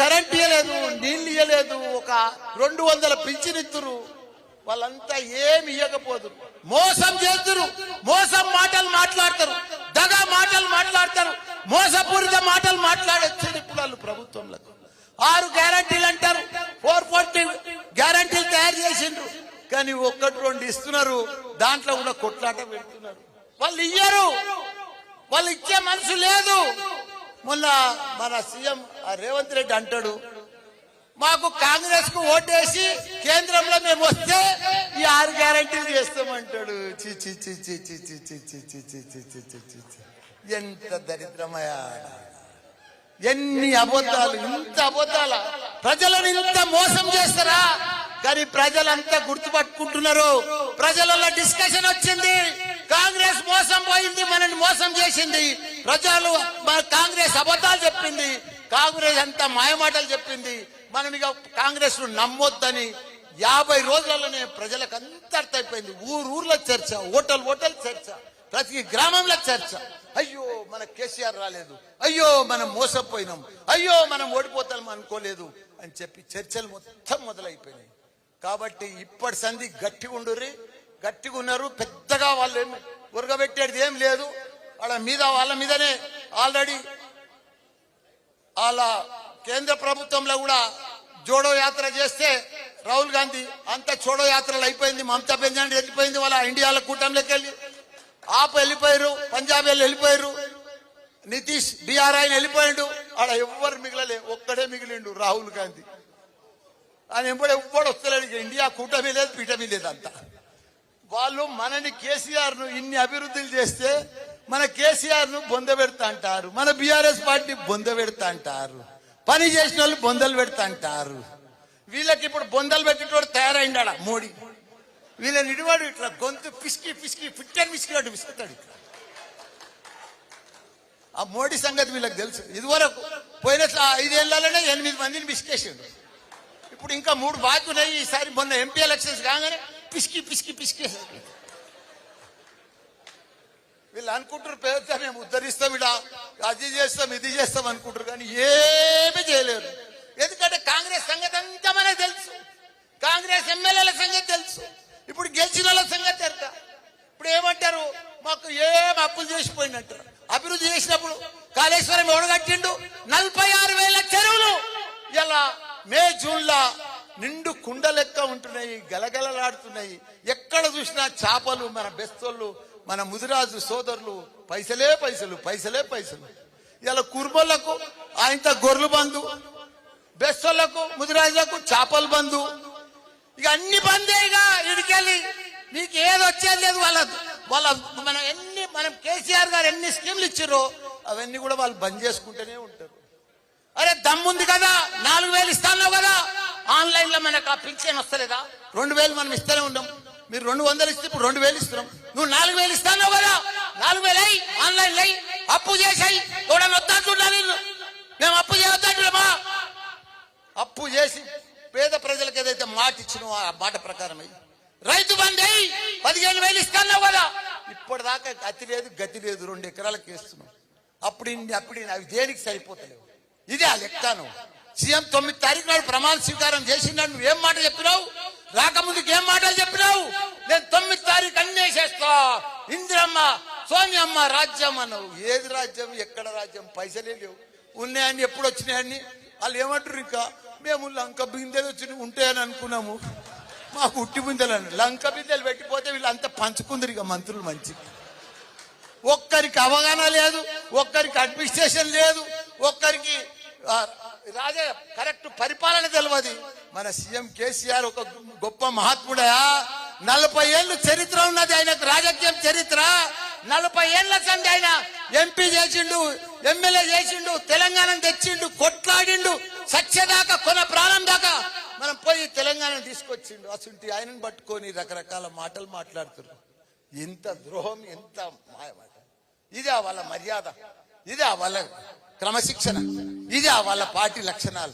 Current ఇవ్వలేదు నీళ్ళు ఇవ్వలేదు ఒక రెండు వందల పింఛనిత్తురు. వాళ్ళంతా ఏమి ఇవ్వకపోదు మోసం చేస్తురు మోసం మాటలు మాట్లాడతారు దగా మాటలు మాట్లాడతారు మోసపూరిత మాటలు మాట్లాడొచ్చారు ఇప్పుడు వాళ్ళు ప్రభుత్వంలో ఆరు గ్యారంటీలు అంటారు ఫోర్ ఫోర్టీ గ్యారంటీలు తయారు చేసిండ్రు. కానీ ఒక్కటి రెండు ఇస్తున్నారు దాంట్లో కూడా కొట్లాట పెడుతున్నారు. వాళ్ళు ఇయ్యరు వాళ్ళు ఇచ్చే మనసు లేదు. మొన్న మన సీఎం రేవంత్ రెడ్డి అంటాడు మాకు కాంగ్రెస్కు ఓటేసి కేంద్రంలో మేము వస్తే ఈ ఆరు గ్యారంటీలు చేస్తామంటాడు ఎంత దరిద్రమయా ఎన్ని అబద్ధాలు ఇంత అబద్ధాల ప్రజలను ఇంత మోసం చేస్తారా కానీ ప్రజలంతా గుర్తుపట్టుకుంటున్నారు ప్రజలలో డిస్కషన్ వచ్చింది కాంగ్రెస్ మోసం పోయింది మనల్ని మోసం చేసింది ప్రజలు మన కాంగ్రెస్ అబద్ధాలు చెప్పింది. కాంగ్రెస్ అంతా మాయమాటలు చెప్పింది. మనం ఇక కాంగ్రెస్ను నమ్మొద్దని యాభై రోజులలోనే ప్రజలకు అంత అర్థమైపోయింది. ఊరు ఊర్లో చర్చ ఓటల్ ఓటల్ చర్చ ప్రతి గ్రామంలో చర్చ. అయ్యో మన కేసీఆర్ రాలేదు. అయ్యో మనం మోసపోయినాం. అయ్యో మనం ఓడిపోతాం అనుకోలేదు అని చెప్పి చర్చలు మొత్తం మొదలైపోయినాయి. కాబట్టి ఇప్పటి సంధి గట్టిగా ఉండుర్రి గట్టిగా ఉన్నారు పెద్దగా వాళ్ళు ఉరగబెట్టేది ఏం లేదు. వాళ్ళ మీద వాళ్ళ మీదనే ఆల్రెడీ వాళ్ళ కేంద్ర ప్రభుత్వంలో కూడా జోడో యాత్ర చేస్తే రాహుల్ గాంధీ అంత చోడో యాత్రలు అయిపోయింది మమతా బెంజాండి వెళ్ళిపోయింది వాళ్ళ ఇండియాలో కూటమిలోకి వెళ్ళి. ఆప్ వెళ్ళిపోయారు పంజాబ్ వెళ్ళి వెళ్ళిపోయారు నితీష్ బీఆర్ ఆయన వెళ్ళిపోయాడు ఆడ ఎవ్వరు మిగలలే ఒక్కడే మిగిలిండు రాహుల్ గాంధీ. ఆయన ఎప్పుడు ఎవ్వడు వస్తలేడు ఇండియా కూటమి లేదు పీటమి లేదు వాళ్ళు మనని కేసీఆర్ను ఇన్ని అభివృద్ధులు చేస్తే మన కేసీఆర్ను బొంద పెడతా అంటారు. మన బీఆర్ఎస్ పార్టీ బొంద పెడతా అంటారు. పని చేసిన వాళ్ళు బొందలు పెడతా అంటారు. వీళ్ళకి ఇప్పుడు బొందలు పెట్టేటోడు తయారైండా మోడీ. వీళ్ళని నిడివాడు ఇట్లా గొంతు పిసికి పిసికి పిట్టని పిసికినట్టు పిసుకుతాడు ఇట్లా. ఆ మోడీ సంగతి వీళ్ళకి తెలుసు. ఇదివరకు పోయిన స- ఐదేళ్ళలోనే ఎనిమిది మందిని పిసికేసిండు. ఇప్పుడు ఇంకా మూడు బాకీ ఉన్నాయి ఈసారి మొన్న ఎంపీ ఎలక్షన్స్ కాగానే పిసికి పిసికి పిసికేసారు వీళ్ళు అనుకుంటారు పేరుతో మేము ఉద్ధరిస్తాం ఇలా అది చేస్తాం ఇది చేస్తాం అనుకుంటారు కానీ ఏమీ చేయలేరు. ఎందుకంటే కాంగ్రెస్ సంగతి అంతా మనకు తెలుసు. కాంగ్రెస్ ఎమ్మెల్యేల సంగతి తెలుసు. ఇప్పుడు గెలిచిన వాళ్ళ సంగతి ఎరక ఇప్పుడు ఏమంటారు? మాకు ఏం అప్పులు చేసిపోయిందంటారు అభివృద్ధి చేసినప్పుడు కాళేశ్వరం ఓడగట్టిండు నలభై ఆరు వేల చెరువులు. ఇలా మే జూన్ లా నిండు కుండ లెక్క ఉంటున్నాయి గలగలలాడుతున్నాయి. ఎక్కడ చూసినా చేపలు మన బెస్తోళ్ళు మన ముదిరాజు సోదరులు పైసలే పైసలు పైసలే పైసలు. ఇలా కుర్మలకు ఆయనతో గొర్రెలు బంధు బెస్తోళ్ళకు ముదిరాజులకు చేపలు బంధు. ఇక అన్ని బందేగా ఇడికెళ్ళి మీకు ఏది వచ్చేది లేదు వాళ్ళ వాళ్ళ మనం ఎన్ని మనం కేసీఆర్ గారు ఎన్ని స్కీమ్లు ఇచ్చారో అవన్నీ కూడా వాళ్ళు బంద్ చేసుకుంటూనే ఉంటారు. అరే దమ్ముంది కదా నాలుగు వేలు ఇస్తాను కదా ఆన్లైన్లో మనకు ఆ పింఛన్ వస్తలేదా? రెండు వేలు మనం ఇస్తూనే ఉన్నాం. మీరు రెండు వందలు ఇస్తే ఇప్పుడు రెండు వేలు ఇస్తున్నాం. నువ్వు నాలుగు వేలు ఇస్తాను కదా. నాలుగు వేలు అయ్యి ఆన్లైన్ లై అప్పు చేసాయి. ఎవడన్నా వద్దా చూడాలి మేము అప్పు చేయొద్దంటున్నామా అప్పు చేసి పేద ప్రజలకు ఏదైతే మాట ఇచ్చినో ఆ మాట ప్రకారం అయ్యి. రైతు బంధు అయ్యి పదిహేను వేలు ఇస్తాను కదా. ఇప్పటిదాకా గతి లేదు గతి లేదు. రెండు ఎకరాలకు వేస్తున్నాం. అప్పుడు ఇన్ని అప్పుడు అవి దేనికి సరిపోతలేవు? ఇదే ఆ లెక్కను. సీఎం తొమ్మిది తారీఖు నాడు ప్రమాణ స్వీకారం చేసినాడు నువ్వు ఏం మాట చెప్పినావు రాకముందుకు ఏం మాటలు చెప్పినావు ఇందిరమ్మ అమ్మ రాజ్యం అన్నావు. ఏది రాజ్యం ఎక్కడ రాజ్యం? పైసలే లేవు. ఉన్నాయని ఎప్పుడు వచ్చినాయని వాళ్ళు ఏమంటారు ఇంకా? మేము లంక బిందెలు వచ్చి ఉంటాయని అనుకున్నాము. మాకు ఉట్టి బిందెలు అని. లంక బిందెలు పెట్టిపోతే వీళ్ళు అంతా పంచుకుందరు ఇక మంత్రులు మంచి. ఒక్కరికి అవగాహన లేదు ఒక్కరికి అడ్మినిస్ట్రేషన్ లేదు ఒక్కరికి ఆ, కరెక్ట్ పరిపాలన తెలియదు మన సీఎం కేసీఆర్ ఒక గొప్ప మహాత్ముడా నలభై ఏళ్ళు చరిత్ర ఉన్నది ఆయనకు రాజకీయం చరిత్ర. నలభై ఏళ్ళ సంది ఆయన ఎంపీ చేసిండు ఎమ్మెల్యే చేసిండు తెలంగాణ తెచ్చిండు కొట్లాడిండు సత్యదాకా కొన ప్రాణం దాకా. మనం పోయి తెలంగాణ తీసుకొచ్చిండు. అసలు ఆయనను పట్టుకొని రకరకాల మాటలు మాట్లాడుతున్నారు ఎంత ద్రోహం ఎంత మాయమాట ఇదే వాళ్ళ మర్యాద. ఇదే వాళ్ళ క్రమశిక్షణ. ఇదే వాళ్ళ పార్టీ లక్షణాలు.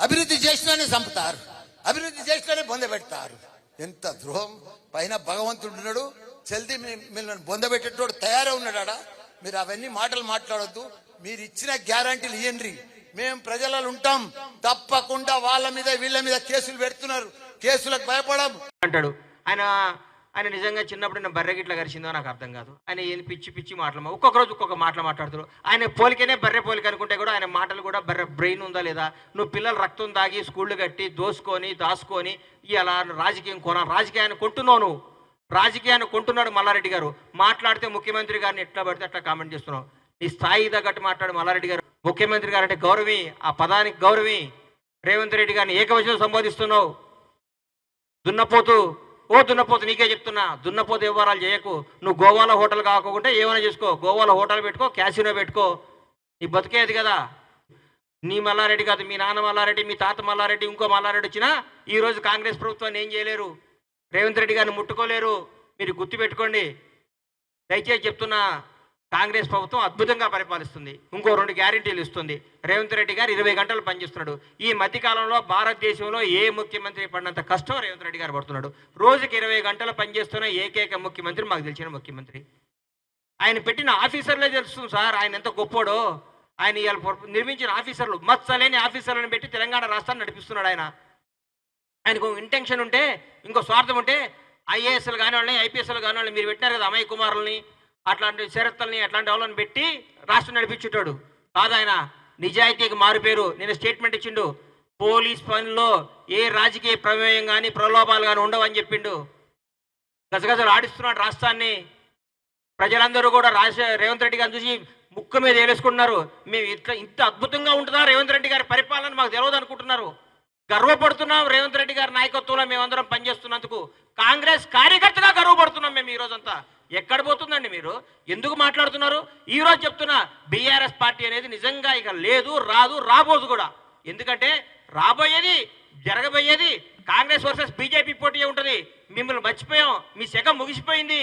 అభివృద్ధి చేసినానే చంపుతారు. అభివృద్ధి చేసినానే బొంద పెడతారు. ఎంత ద్రోహం? పైన భగవంతుడు ఉన్నాడు. జల్దీ మీ- మిమ్మల్ని బొందబెట్టేటోడు తయారై ఉన్నాడా మీరు అవన్నీ మాటలు మాట్లాడొద్దు. మీరు ఇచ్చిన గ్యారంటీలు ఇయ్యండి. మేము ప్రజలలో ఉంటాం. తప్పకుండా వాళ్ళ మీద వీళ్ళ మీద కేసులు పెడుతున్నారు. కేసులకు భయపడం అంటాడు. ఆయన ఆయన నిజంగా చిన్నప్పుడు నేను బర్రె గిట్ల గరిచిందో నాకు అర్థం కాదు. ఆయన ఏంది పిచ్చి పిచ్చి మాటలు ఒక్కొక్క రోజు ఒక్కొక్క మాటలు మాట్లాడుతారు. ఆయన పోలికనే బర్రె పోలిక అనుకుంటే కూడా ఆయన మాటలు కూడా బర్రె బ్రెయిన్ ఉందా లేదా? నువ్వు పిల్లలు రక్తం తాగి స్కూళ్ళు కట్టి దోసుకొని దాచుకొని ఇలా రాజకీయం కొన రాజకీయాన్ని కొంటున్నావు నువ్వు. రాజకీయాన్ని కొంటున్నాడు మల్లారెడ్డి గారు. మాట్లాడితే ముఖ్యమంత్రి గారిని ఎట్లా పడితే అట్లా కామెంట్ చేస్తున్నావు. నీ స్థాయి తగ్గట్టు మాట్లాడు మల్లారెడ్డి గారు. ముఖ్యమంత్రి గారు అంటే గౌరవి ఆ పదానికి గౌరవి. రేవంత్ రెడ్డి గారిని ఏకవచనం సంబోధిస్తున్నావు. దున్నపోతూ. ఓ దున్నపోతు నీకే చెప్తున్నా దున్నపోతు వ్యవహారాలు చేయకు. నువ్వు గోవాలో హోటల్ కాకుండా ఏమైనా చేసుకో. గోవాలో హోటల్ పెట్టుకో క్యాసినో పెట్టుకో. నీ బతికేది కదా. నీ మల్లారెడ్డి కాదు మీ నాన్న మల్లారెడ్డి మీ తాత మల్లారెడ్డి ఇంకో మల్లారెడ్డి వచ్చినా ఈరోజు కాంగ్రెస్ ప్రభుత్వాన్ని ఏం చేయలేరు. రేవంత్ రెడ్డి గారిని ముట్టుకోలేరు. మీరు గుర్తుపెట్టుకోండి దయచేసి చెప్తున్నా కాంగ్రెస్ ప్రభుత్వం అద్భుతంగా పరిపాలిస్తుంది. ఇంకో రెండు గ్యారెంటీలు ఇస్తుంది. రేవంత్ రెడ్డి గారు ఇరవై గంటలు పనిచేస్తున్నాడు. ఈ మధ్యకాలంలో భారతదేశంలో ఏ ముఖ్యమంత్రి పడినంత కష్టం రేవంత్ రెడ్డి గారు పడుతున్నాడు. రోజుకి ఇరవై గంటలు పనిచేస్తున్న ఏకైక ముఖ్యమంత్రి మాకు తెలిసిన ముఖ్యమంత్రి. ఆయన పెట్టిన ఆఫీసర్లే తెలుస్తుంది సార్ ఆయన ఎంత గొప్పోడో. ఆయన ఇవాళ నిర్మించిన ఆఫీసర్లు మత్సలేని ఆఫీసర్లను పెట్టి తెలంగాణ రాష్ట్రాన్ని నడిపిస్తున్నాడు ఆయన. ఆయనకు ఇంటెన్షన్ ఉంటే ఇంకో స్వార్థం ఉంటే ఐఏఎస్లు కాని వాళ్ళని ఐపీఎస్లు కాని వాళ్ళని మీరు పెట్టినారు కదా అమయ్య కుమారుల్ని. అట్లాంటి శరత్లని అట్లాంటి వాళ్ళని పెట్టి రాష్ట్రం నడిపించుంటాడు. కాదు ఆయన నిజాయితీకి మారుపేరు నేను స్టేట్మెంట్ ఇచ్చిండు. పోలీస్ పనిలో ఏ రాజకీయ ప్రమేయం కానీ ప్రలోభాలు కానీ ఉండవని చెప్పిండు. గజగజలు ఆడిస్తున్నాడు రాష్ట్రాన్ని. ప్రజలందరూ కూడా రాజ రేవంత్ రెడ్డి గారిని చూసి ముక్కు మీద వేలేసుకుంటున్నారు మేము ఇట్లా ఇంత అద్భుతంగా ఉంటుందా రేవంత్ రెడ్డి గారి పరిపాలన మాకు తెలియదు అనుకుంటున్నారు. గర్వపడుతున్నాం రేవంత్ రెడ్డి గారి నాయకత్వంలో మేమందరం పనిచేస్తున్నందుకు. కాంగ్రెస్ కార్యకర్తగా గర్వపడుతున్నాం మేము ఈ రోజంతా. ఎక్కడ పోతుందండి మీరు? ఎందుకు మాట్లాడుతున్నారు? ఈరోజు చెప్తున్నా బీఆర్ఎస్ పార్టీ అనేది నిజంగా ఇక లేదు రాదు రాబోదు కూడా. ఎందుకంటే రాబోయేది జరగబోయేది కాంగ్రెస్ వర్సెస్ బీజేపీ పోటీ ఉంటుంది. మిమ్మల్ని మర్చిపోయాం. మీ శకం ముగిసిపోయింది.